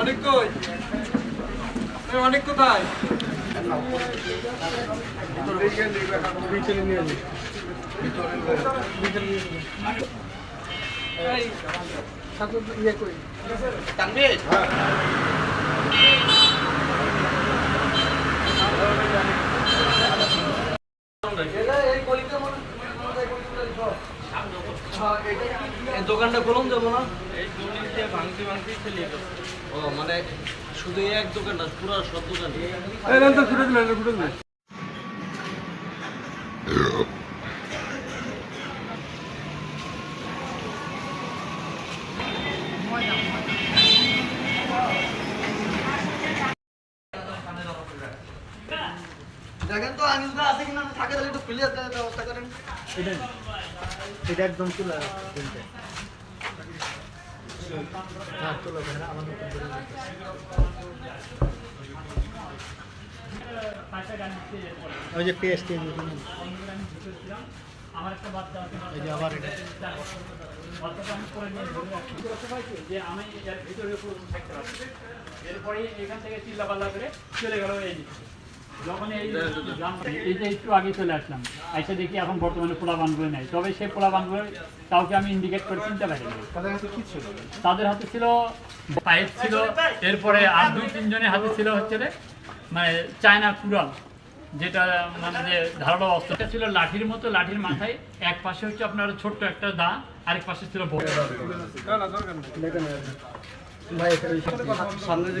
অনেক কই অনেক কোথায় এই ইয়ে তানভীর মনে এই দোকানটা খোলন যাব না? এই দলিল দিয়ে ভাঙতে ও মানে শুধু এই এক দোকান না পুরো সব দোকান এই দিলেন দিলেন দেখেন তো আনিস না আছে কিনা থাকে তাহলে একটু ক্লিয়ার ব্যবস্থা করেন। এটা একদম চুলা ওই যে পেস্ট আমার একটা বাচ্চা এই যে আবার এটা যে আমি ভিতরে থাকতে পারছি এরপরে এখান থেকে চিল্লাপাল্লা করে চলে গেল এই। যখন এই এই যে একটু আগে চলে আসলাম এসে দেখি এখন বর্তমানে পোলা বানগুলো নেই। তবে সেই পোলা বানগুলো কাউকে আমি ইন্ডিকেট করে চিনতে পারিনি তাদের কাছে কি ছিল? তাদের হাতে ছিল পাইপ ছিল এরপরে আর দুই তিনজনের হাতে ছিল হচ্ছে মানে চায়না কুড়াল যেটা মানে যে ধারালো অস্ত্র। ছিল লাঠির মতো লাঠির মাথায় এক পাশে হচ্ছে আপনার ছোট্ট একটা দা আরেক পাশে ছিল বড় না না দরকার নেই। ভাই সামনে যে